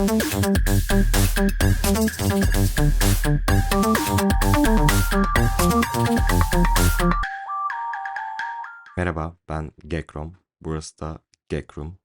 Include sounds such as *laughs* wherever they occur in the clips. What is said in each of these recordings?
Merhaba, ben Gekrom. Burası da Gekroom.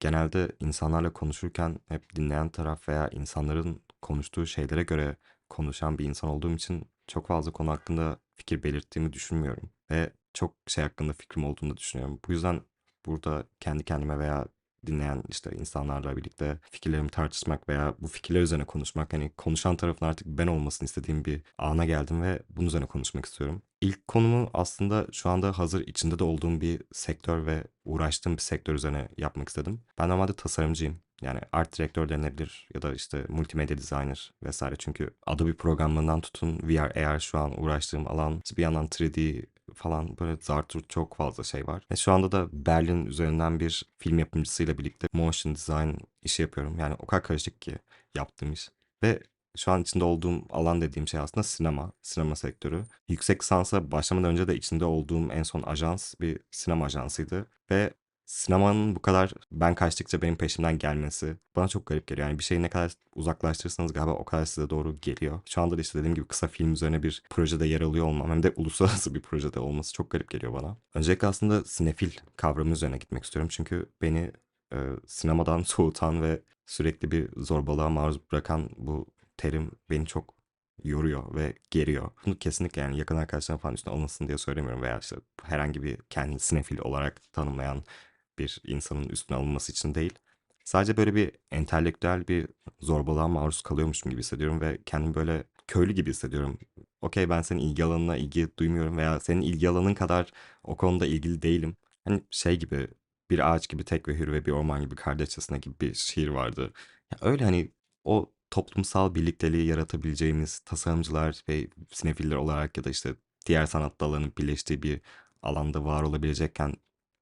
Genelde insanlarla konuşurken hep dinleyen taraf veya insanların konuştuğu şeylere göre konuşan bir insan olduğum için çok fazla konu hakkında fikir belirttiğimi düşünmüyorum. Ve çok şey hakkında fikrim olduğunu düşünüyorum. Bu yüzden burada kendi kendime veya dinleyen işte insanlarla birlikte fikirlerimi tartışmak veya bu fikirler üzerine konuşmak hani konuşan tarafın artık ben olmasını istediğim bir ana geldim ve bunun üzerine konuşmak istiyorum. İlk konumu aslında şu anda hazır içinde de olduğum bir sektör ve uğraştığım bir sektör üzerine yapmak istedim. Ben normalde tasarımcıyım. Yani art direktör denilebilir ya da işte multimedya designer vesaire. Çünkü Adobe programlarından tutun VR, AR şu an uğraştığım alan. Bir yandan 3D falan böyle zarturt çok fazla şey var. Ve şu anda da Berlin üzerinden bir film yapımcısıyla birlikte motion design işi yapıyorum. Yani o kadar karışık ki yaptığım iş. Ve şu an içinde olduğum alan dediğim şey aslında sinema, sinema sektörü. Yüksek lisansa başlamadan önce de içinde olduğum en son ajans bir sinema ajansıydı. Ve sinemanın bu kadar ben kaçtıkça benim peşimden gelmesi bana çok garip geliyor. Yani bir şeyi ne kadar uzaklaştırırsanız galiba o kadar size doğru geliyor. Şu anda da işte dediğim gibi kısa film üzerine bir projede yer alıyor olmam hem de *laughs* uluslararası bir projede olması çok garip geliyor bana. Öncelikle aslında sinefil kavramı üzerine gitmek istiyorum. Çünkü beni e, sinemadan *laughs* soğutan ve sürekli bir zorbalığa maruz bırakan bu terim beni çok yoruyor ve geriyor. Bunu kesinlikle yani yakın arkadaşlarım falan üstüne alınsın diye söylemiyorum veya işte herhangi bir kendini sinefil olarak tanımlayan bir insanın üstüne alınması için değil. Sadece böyle bir entelektüel bir zorbalığa maruz kalıyormuşum gibi hissediyorum ve kendimi böyle köylü gibi hissediyorum. Okey ben senin ilgi alanına ilgi duymuyorum veya senin ilgi alanın kadar o konuda ilgili değilim. Hani şey gibi bir ağaç gibi tek ve hür ve bir orman gibi kardeşçesine gibi bir şiir vardı. Ya öyle hani o toplumsal birlikteliği yaratabileceğimiz tasarımcılar ve sinefiller olarak ya da işte diğer sanat dallarının birleştiği bir alanda var olabilecekken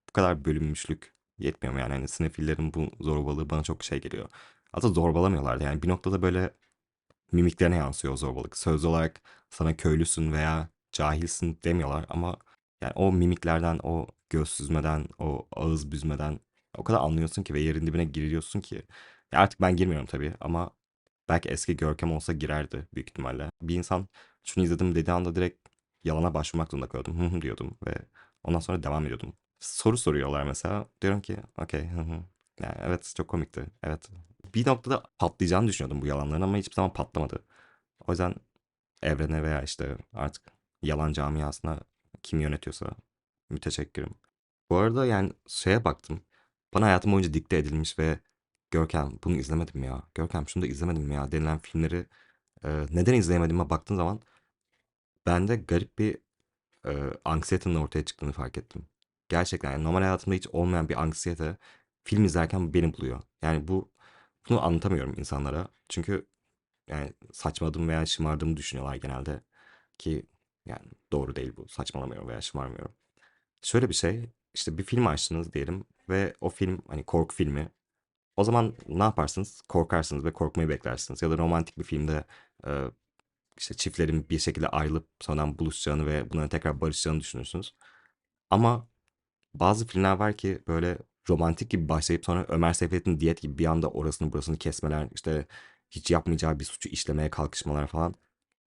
bu kadar bölünmüşlük yetmiyor mu yani? Hani sinefillerin bu zorbalığı bana çok şey geliyor. Hatta zorbalamıyorlardı yani bir noktada böyle mimiklerine yansıyor o zorbalık. Söz olarak sana köylüsün veya cahilsin demiyorlar ama yani o mimiklerden, o göz süzmeden, o ağız büzmeden o kadar anlıyorsun ki ve yerin dibine giriyorsun ki. Ya artık ben girmiyorum tabii ama belki eski Görkem olsa girerdi büyük ihtimalle. Bir insan şunu izledim dediği anda direkt yalana başvurmak zorunda kalıyordum. Hı hı diyordum ve ondan sonra devam ediyordum. Soru soruyorlar mesela. Diyorum ki okey hı hı. Yani evet çok komikti. Evet. Bir noktada patlayacağını düşünüyordum bu yalanların ama hiçbir zaman patlamadı. O yüzden evrene veya işte artık yalan camiasına kim yönetiyorsa müteşekkirim. Bu arada yani şeye baktım. Bana hayatım boyunca dikte edilmiş ve Görkem bunu izlemedim ya. Görkem şunu da izlemedim ya denilen filmleri e, neden izleyemediğime baktığım zaman bende garip bir e, anksiyetenin ortaya çıktığını fark ettim. Gerçekten yani normal hayatımda hiç olmayan bir anksiyete film izlerken beni buluyor. Yani bu bunu anlatamıyorum insanlara. Çünkü yani saçmaladığımı veya şımardığımı düşünüyorlar genelde. Ki yani doğru değil bu. Saçmalamıyorum veya şımarmıyorum. Şöyle bir şey. işte bir film açtınız diyelim ve o film hani korku filmi. O zaman ne yaparsınız? Korkarsınız ve korkmayı beklersiniz. Ya da romantik bir filmde e, işte çiftlerin bir şekilde ayrılıp sonradan buluşacağını ve bunların tekrar barışacağını düşünürsünüz. Ama bazı filmler var ki böyle romantik gibi başlayıp sonra Ömer Seyfettin Diyet gibi bir anda orasını burasını kesmeler, işte hiç yapmayacağı bir suçu işlemeye kalkışmalar falan.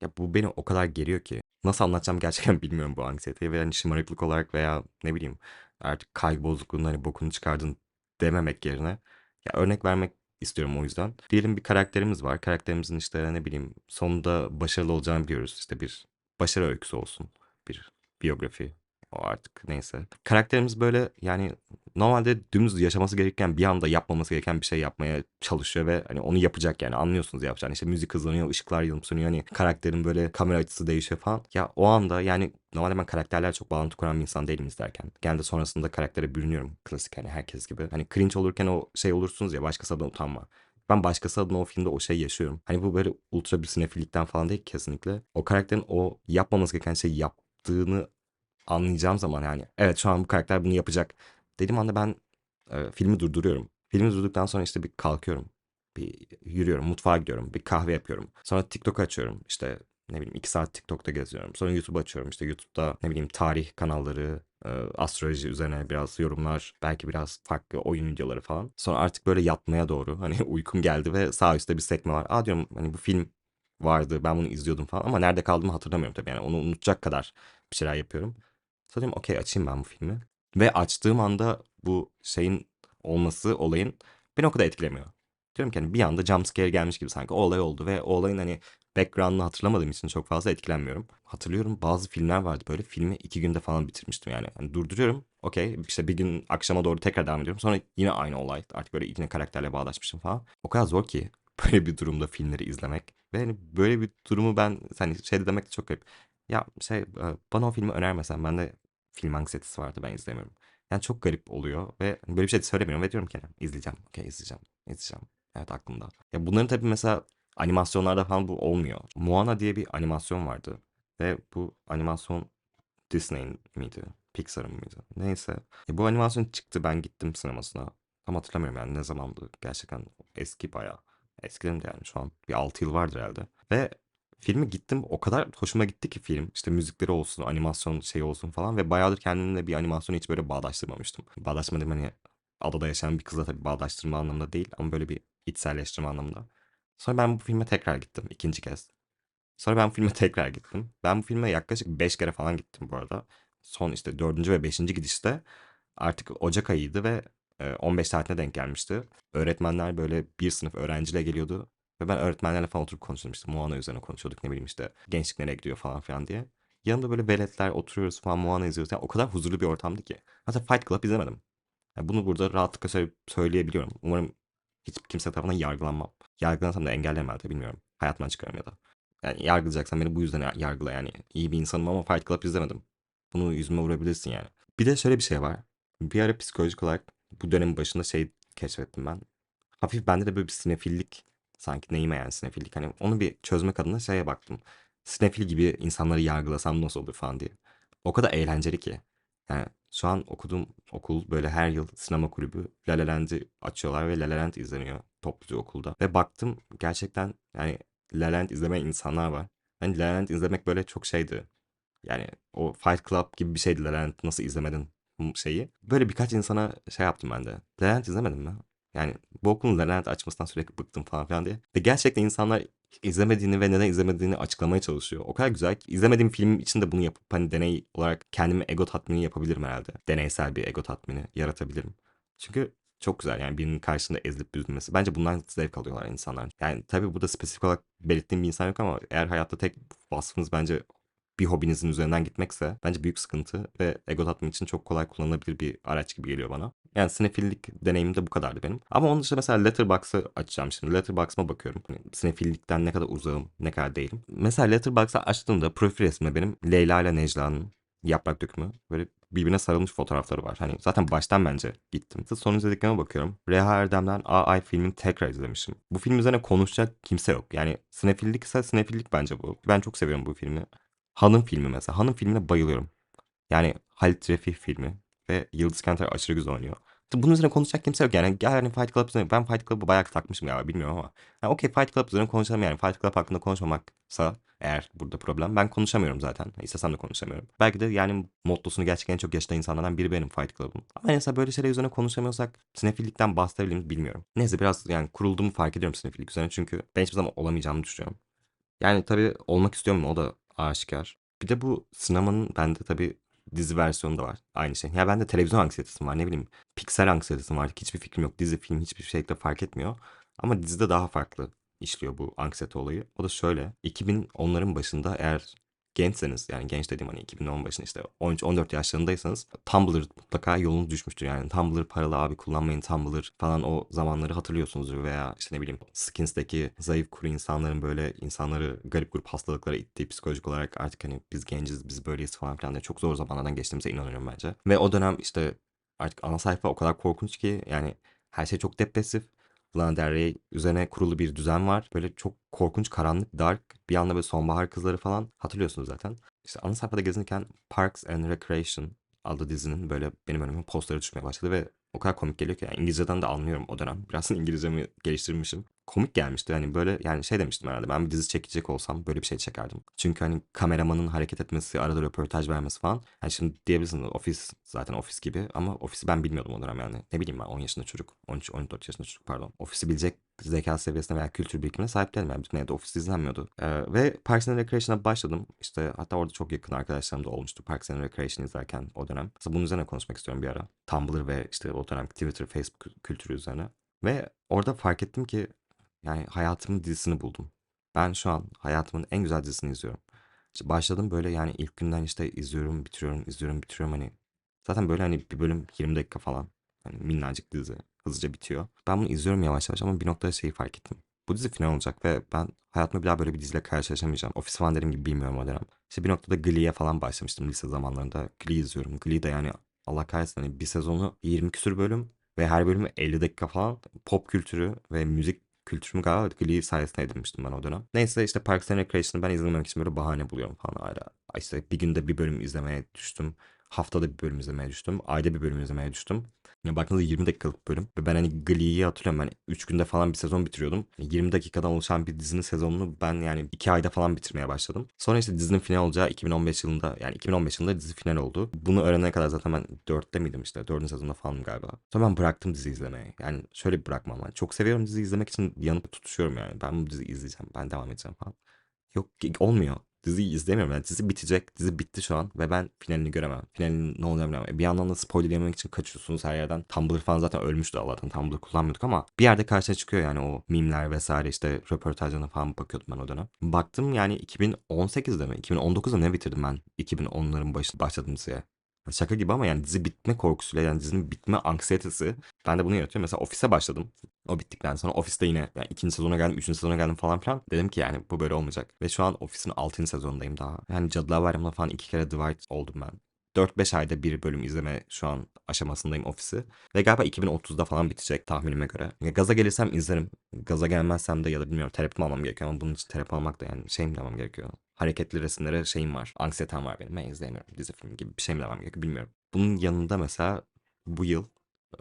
Ya bu beni o kadar geriyor ki. Nasıl anlatacağım gerçekten *laughs* bilmiyorum bu anksiyeteyi ve hani şımarıklık olarak veya ne bileyim artık kaygı bozukluğunun hani bokunu çıkardın dememek yerine ya örnek vermek istiyorum o yüzden. Diyelim bir karakterimiz var. Karakterimizin işte ne bileyim sonunda başarılı olacağını biliyoruz. İşte bir başarı öyküsü olsun. Bir biyografi. O artık neyse. Karakterimiz böyle yani normalde dümdüz yaşaması gereken bir anda yapmaması gereken bir şey yapmaya çalışıyor ve hani onu yapacak yani anlıyorsunuz yapacağını. İşte müzik hızlanıyor, ışıklar yanıp hani karakterin böyle kamera açısı değişiyor falan. Ya o anda yani normalde ben karakterler çok bağlantı kuran bir insan değilim izlerken. Genelde sonrasında karaktere bürünüyorum klasik hani herkes gibi. Hani cringe olurken o şey olursunuz ya başkası adına utanma. Ben başkası adına o filmde o şeyi yaşıyorum. Hani bu böyle ultra bir sinefillikten falan değil kesinlikle. O karakterin o yapmaması gereken şeyi yaptığını anlayacağım zaman yani evet şu an bu karakter bunu yapacak dediğim anda ben e, filmi durduruyorum. Filmi durdurduktan sonra işte bir kalkıyorum. Bir yürüyorum, mutfağa gidiyorum, bir kahve yapıyorum. Sonra TikTok açıyorum. İşte ne bileyim 2 saat TikTok'ta geziyorum. Sonra YouTube açıyorum. İşte YouTube'da ne bileyim tarih kanalları, e, astroloji üzerine biraz yorumlar, belki biraz farklı oyun videoları falan. Sonra artık böyle yatmaya doğru hani *laughs* uykum geldi ve sağ üstte bir sekme var. Aa diyorum hani bu film vardı ben bunu izliyordum falan ama nerede kaldığımı hatırlamıyorum tabii yani onu unutacak kadar bir şeyler yapıyorum. Diyorum okey açayım ben bu filmi. Ve açtığım anda bu şeyin olması olayın beni o kadar etkilemiyor. Diyorum ki hani bir anda jumpscare gelmiş gibi sanki o olay oldu ve o olayın hani background'ını hatırlamadığım için çok fazla etkilenmiyorum. Hatırlıyorum bazı filmler vardı böyle filmi iki günde falan bitirmiştim yani. Hani durduruyorum okey işte bir gün akşama doğru tekrar devam ediyorum. Sonra yine aynı olay artık böyle yine karakterle bağdaşmışım falan. O kadar zor ki *laughs* böyle bir durumda filmleri izlemek. Ve hani böyle bir durumu ben hani şey demek de çok garip. Ya şey bana o filmi önermesen ben de film anksiyetesi vardı ben izlemiyorum. Yani çok garip oluyor ve böyle bir şey söylemiyorum ve diyorum ki hani izleyeceğim. Okey izleyeceğim. İzleyeceğim. Evet aklımda. Ya bunların tabii mesela animasyonlarda falan bu olmuyor. Moana diye bir animasyon vardı. Ve bu animasyon Disney miydi? Pixar'ın mıydı? Neyse. E bu animasyon çıktı ben gittim sinemasına. Tam hatırlamıyorum yani ne zamandı. Gerçekten eski bayağı. Eskiden de yani şu an bir 6 yıl vardır herhalde. Ve filmi gittim o kadar hoşuma gitti ki film. İşte müzikleri olsun, animasyon şey olsun falan ve bayağıdır kendimle bir animasyonu hiç böyle bağdaştırmamıştım. Bağdaşmadım hani adada yaşayan bir kızla tabii bağdaştırma anlamında değil ama böyle bir içselleştirme anlamında. Sonra ben bu filme tekrar gittim ikinci kez. Sonra ben bu filme *laughs* tekrar gittim. Ben bu filme yaklaşık 5 kere falan gittim bu arada. Son işte 4. ve 5. gidişte artık Ocak ayıydı ve 15 saatine denk gelmişti. Öğretmenler böyle bir sınıf öğrenciyle geliyordu. Ve ben öğretmenlerle falan oturup konuşuyordum işte Moana üzerine konuşuyorduk ne bileyim işte gençlik nereye gidiyor falan filan diye. Yanımda böyle veletler oturuyoruz falan Moana izliyoruz. Yani o kadar huzurlu bir ortamdı ki. Hatta Fight Club izlemedim. Yani bunu burada rahatlıkla söyle- söyleyebiliyorum. Umarım hiç kimse tarafından yargılanmam. Yargılansam da engellerim herhalde bilmiyorum. Hayatımdan çıkarım ya da. Yani yargılayacaksan beni bu yüzden yargıla yani. İyi bir insanım ama Fight Club izlemedim. Bunu yüzüme vurabilirsin yani. Bir de şöyle bir şey var. Bir ara psikolojik olarak bu dönemin başında şey keşfettim ben. Hafif bende de böyle bir sinefillik sanki neyime yani sinefillik. Hani onu bir çözmek adına şeye baktım. Sinefil gibi insanları yargılasam nasıl olur falan diye. O kadar eğlenceli ki. Yani şu an okuduğum okul böyle her yıl sinema kulübü La La Land'i açıyorlar ve La La Land izleniyor topluca okulda. Ve baktım gerçekten yani La La Land izlemeyen insanlar var. Hani La La Land izlemek böyle çok şeydi. Yani o Fight Club gibi bir şeydi La La Land nasıl izlemedin şeyi. Böyle birkaç insana şey yaptım ben de. La Land izlemedin mi? Yani bu okulun La La Land açmasından sürekli bıktım falan filan diye. Ve gerçekten insanlar izlemediğini ve neden izlemediğini açıklamaya çalışıyor. O kadar güzel ki izlemediğim film için de bunu yapıp hani deney olarak kendime ego tatmini yapabilirim herhalde. Deneysel bir ego tatmini yaratabilirim. Çünkü çok güzel yani birinin karşısında ezilip büzülmesi. Bence bundan zevk alıyorlar insanlar. Yani tabii burada spesifik olarak belirttiğim bir insan yok ama eğer hayatta tek vasfınız bence bir hobinizin üzerinden gitmekse bence büyük sıkıntı ve ego tatmin için çok kolay kullanılabilir bir araç gibi geliyor bana. Yani sinefillik deneyimim de bu kadardı benim. Ama onun dışında mesela Letterboxd'ı açacağım şimdi. Letterboxd'ıma bakıyorum. Hani sinefillikten ne kadar uzağım, ne kadar değilim. Mesela Letterboxd'ı açtığımda profil resmi benim Leyla ile Necla'nın yaprak dökümü. Böyle birbirine sarılmış fotoğrafları var. Hani zaten baştan bence gittim. Son izlediklerime bakıyorum. Reha Erdem'den AI filmini tekrar izlemişim. Bu film üzerine konuşacak kimse yok. Yani sinefillik ise sinefillik bence bu. Ben çok seviyorum bu filmi. Hanım filmi mesela. Hanım filmine bayılıyorum. Yani Halit Refih filmi ve Yıldız Kenter aşırı güzel oynuyor. Bunun üzerine konuşacak kimse yok yani. Gel yani Fight Club üzerine. Ben Fight Club'ı bayağı takmışım ya bilmiyorum ama. Yani okey Fight Club üzerine konuşalım yani. Fight Club hakkında konuşmamaksa eğer burada problem. Ben konuşamıyorum zaten. İstesem de konuşamıyorum. Belki de yani mottosunu gerçekten en çok yaşayan insanlardan biri benim Fight Club'ın. Ama mesela böyle şeyler üzerine konuşamıyorsak sinefillikten bahsedebilir bilmiyorum. Neyse biraz yani kurulduğumu fark ediyorum sinefillik üzerine. Çünkü ben hiçbir zaman olamayacağımı düşünüyorum. Yani tabii olmak istiyorum o da aşikar. Bir de bu sinemanın bende tabii dizi versiyonu da var. Aynı şey. Ya bende televizyon anksiyetesi var. Ne bileyim piksel anksiyetesi var. Hiçbir fikrim yok. Dizi, film hiçbir şekilde fark etmiyor. Ama dizide daha farklı işliyor bu anksiyete olayı. O da şöyle. 2010'ların başında eğer gençseniz yani genç dediğim hani 2010 başında işte 13-14 yaşlarındaysanız Tumblr mutlaka yolunuz düşmüştür. Yani Tumblr paralı abi kullanmayın Tumblr falan o zamanları hatırlıyorsunuzdur. Veya işte ne bileyim Skins'teki zayıf kuru insanların böyle insanları garip grup hastalıklara ittiği psikolojik olarak. Artık hani biz genciz biz böyleyiz falan filan diye çok zor zamanlardan geçtiğimize inanıyorum bence. Ve o dönem işte artık ana sayfa o kadar korkunç ki yani her şey çok depresif Lana Rey üzerine kurulu bir düzen var. Böyle çok korkunç, karanlık, dark. Bir anda böyle sonbahar kızları falan hatırlıyorsunuz zaten. İşte ana sayfada gezinirken Parks and Recreation adlı dizinin böyle benim önüme postları düşmeye başladı ve o kadar komik geliyor ki yani İngilizceden de anlıyorum o dönem. Biraz *laughs* İngilizcemi geliştirmişim. komik gelmişti. Hani böyle yani şey demiştim herhalde ben bir dizi çekecek olsam böyle bir şey çekerdim. Çünkü hani kameramanın hareket etmesi, arada röportaj vermesi falan. Hani şimdi diyebilirsin ofis zaten ofis gibi ama ofisi ben bilmiyordum o dönem yani. Ne bileyim ben 10 yaşında çocuk, 13 14 yaşında çocuk pardon. Ofisi bilecek zeka seviyesine veya kültür birikimine sahip değilim. Yani bütün evde ofis izlenmiyordu. Ee, ve Parks and Recreation'a başladım. İşte hatta orada çok yakın arkadaşlarım da olmuştu Parks and Recreation izlerken o dönem. Mesela bunun üzerine konuşmak istiyorum bir ara. Tumblr ve işte o dönem Twitter, Facebook kültürü üzerine. Ve orada fark ettim ki yani hayatımın dizisini buldum. Ben şu an hayatımın en güzel dizisini izliyorum. İşte başladım böyle yani ilk günden işte izliyorum, bitiriyorum, izliyorum, bitiriyorum hani. Zaten böyle hani bir bölüm 20 dakika falan. Hani minnacık dizi hızlıca bitiyor. Ben bunu izliyorum yavaş yavaş ama bir noktada şeyi fark ettim. Bu dizi final olacak ve ben hayatımda bir daha böyle bir diziyle karşılaşamayacağım. Ofis falan derim gibi bilmiyorum o dönem. İşte bir noktada Glee'ye falan başlamıştım lise zamanlarında. Glee izliyorum. Glee de yani Allah kahretsin hani bir sezonu 20 küsür bölüm ve her bölümü 50 dakika falan pop kültürü ve müzik kültürümü galiba Glee sayesinde edinmiştim ben o dönem. Neyse işte Parks and Recreation'ı ben izlememek için böyle bahane buluyorum falan hala. İşte bir günde bir bölüm izlemeye düştüm. Haftada bir bölüm izlemeye düştüm. Ayda bir bölüm izlemeye düştüm. Ya baktığınızda 20 dakikalık bölüm. Ve ben hani Glee'yi hatırlıyorum. Ben 3 günde falan bir sezon bitiriyordum. 20 dakikadan oluşan bir dizinin sezonunu ben yani 2 ayda falan bitirmeye başladım. Sonra işte dizinin final olacağı 2015 yılında yani 2015 yılında dizi final oldu. Bunu öğrenene kadar zaten ben 4'te miydim işte 4. sezonda falanım galiba. Sonra ben bıraktım dizi izlemeyi. Yani şöyle bir bırakmam var. Çok seviyorum dizi izlemek için yanıp tutuşuyorum yani. Ben bu diziyi izleyeceğim. Ben devam edeceğim falan. Yok olmuyor. Diziyi izlemiyorum. Yani dizi bitecek. Dizi bitti şu an ve ben finalini göremem. Finalinin ne olacağını bilemem. Bir yandan da spoiler yememek için kaçıyorsunuz her yerden. Tumblr falan zaten ölmüştü Allah'tan. Tumblr kullanmıyorduk ama bir yerde karşına çıkıyor yani o mimler vesaire işte röportajlarına falan bakıyordum ben o dönem. Baktım yani 2018'de mi? 2019'da ne bitirdim ben 2010'ların başında başladım diziye. Şaka gibi ama yani dizi bitme korkusuyla yani dizinin bitme anksiyetesi ben de bunu yaratıyor. Mesela ofise başladım. O bittikten sonra ofiste yine yani ikinci sezona geldim, üçüncü sezona geldim falan filan. Dedim ki yani bu böyle olmayacak. Ve şu an ofisin altıncı sezonundayım daha. Yani Cadılar Bayramı'nda falan iki kere Dwight oldum ben. 4-5 ayda bir bölüm izleme şu an aşamasındayım ofisi. Ve galiba 2030'da falan bitecek tahminime göre. Ya gaza gelirsem izlerim. Gaza gelmezsem de ya da bilmiyorum terapi almam gerekiyor ama bunun için terapi almak da yani şey mi demem gerekiyor. Hareketli resimlere şeyim var. Anksiyetem var benim. Ben izleyemiyorum dizi film gibi bir şey mi demem gerekiyor bilmiyorum. Bunun yanında mesela bu yıl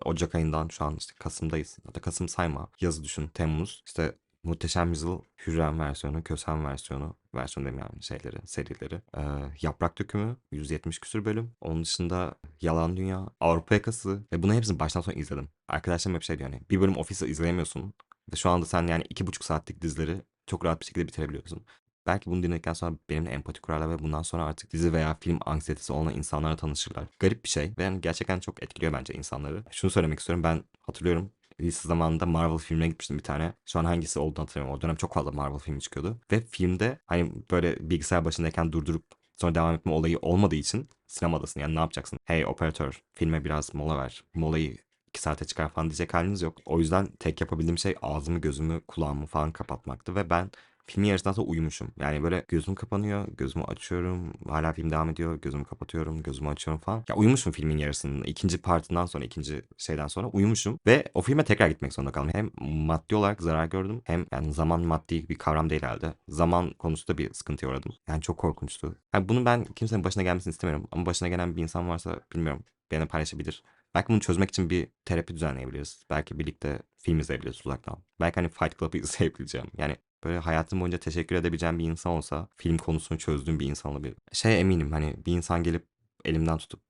Ocak ayından şu an işte Kasım'dayız. Hatta Kasım sayma. Yazı düşün. Temmuz. İşte Muhteşem Yüzyıl Hürrem versiyonu, Kösem versiyonu, versiyon demeyeyim yani şeyleri, serileri. Ee, Yaprak Dökümü, 170 küsür bölüm. Onun dışında Yalan Dünya, Avrupa Yakası ve bunu hepsini baştan sona izledim. Arkadaşlarım hep şey diyor hani bir bölüm ofisi izleyemiyorsun. Ve şu anda sen yani iki buçuk saatlik dizileri çok rahat bir şekilde bitirebiliyorsun. Belki bunu dinledikten sonra benimle empati kurarlar ve bundan sonra artık dizi veya film anksiyetesi olan insanlarla tanışırlar. Garip bir şey ve yani gerçekten çok etkiliyor bence insanları. Şunu söylemek istiyorum ben hatırlıyorum lise zamanında Marvel filmine gitmiştim bir tane. Şu an hangisi olduğunu hatırlamıyorum. O dönem çok fazla Marvel filmi çıkıyordu. Ve filmde hani böyle bilgisayar başındayken durdurup sonra devam etme olayı olmadığı için sinemadasın. Yani ne yapacaksın? Hey operatör filme biraz mola ver. Molayı 2 saate çıkar falan diyecek haliniz yok. O yüzden tek yapabildiğim şey ağzımı, gözümü, kulağımı falan kapatmaktı ve ben filmin yarısından sonra uyumuşum. Yani böyle gözüm kapanıyor, gözümü açıyorum, hala film devam ediyor, gözümü kapatıyorum, gözümü açıyorum falan. Ya uyumuşum filmin yarısının. ikinci partından sonra, ikinci şeyden sonra uyumuşum. Ve o filme tekrar gitmek zorunda kaldım. Hem maddi olarak zarar gördüm, hem yani zaman maddi bir kavram değil herhalde. Zaman konusunda bir sıkıntıya uğradım. Yani çok korkunçtu. Yani bunu ben kimsenin başına gelmesini istemiyorum. Ama başına gelen bir insan varsa bilmiyorum. Benimle paylaşabilir. Belki bunu çözmek için bir terapi düzenleyebiliriz. Belki birlikte film izleyebiliriz uzaktan. Belki hani Fight Club'ı *laughs* izleyebileceğim. Yani böyle hayatım boyunca teşekkür edebileceğim bir insan olsa film konusunu çözdüğüm bir insan olabilir. Şey eminim hani bir insan gelip elimden tutup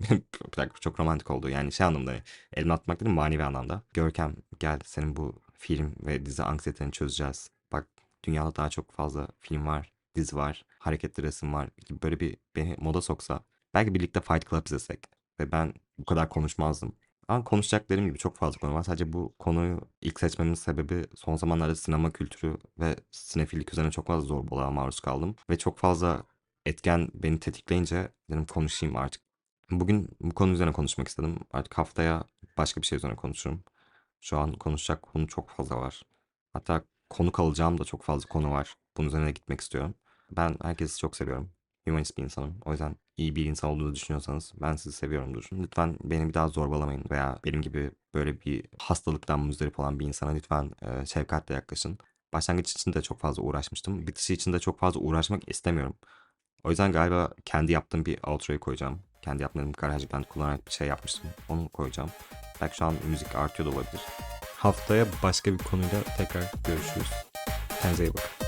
*laughs* bir dakika çok romantik oldu. Yani şey anlamda elimden tutmak dedim manevi anlamda. Görkem gel senin bu film ve dizi anksiyeteni çözeceğiz. Bak dünyada daha çok fazla film var, dizi var, hareketli resim var böyle bir beni moda soksa belki birlikte Fight Club izlesek ve ben bu kadar konuşmazdım. Ama konuşacak dediğim gibi çok fazla konu var. Sadece bu konuyu ilk seçmemin sebebi son zamanlarda sinema kültürü ve sinefillik üzerine çok fazla zorbalığa maruz kaldım. Ve çok fazla etken beni tetikleyince dedim konuşayım artık. Bugün bu konu üzerine konuşmak istedim. Artık haftaya başka bir şey üzerine konuşurum. Şu an konuşacak konu çok fazla var. Hatta konuk alacağım da çok fazla konu var. Bunun üzerine gitmek istiyorum. Ben herkesi çok seviyorum. Humanist bir insanım. O yüzden iyi bir insan olduğunu düşünüyorsanız ben sizi seviyorumdur. Lütfen beni bir daha zorbalamayın veya benim gibi böyle bir hastalıktan muzdarip olan bir insana lütfen e, şefkatle yaklaşın. Başlangıç için de çok fazla uğraşmıştım. Bitişi için de çok fazla uğraşmak istemiyorum. O yüzden galiba kendi yaptığım bir outro'yu koyacağım. Kendi yaptığım GarageBand kullanarak bir şey yapmıştım. Onu koyacağım. Belki şu an müzik artıyor da olabilir. Haftaya başka bir konuyla tekrar görüşürüz. Kendinize iyi bakın.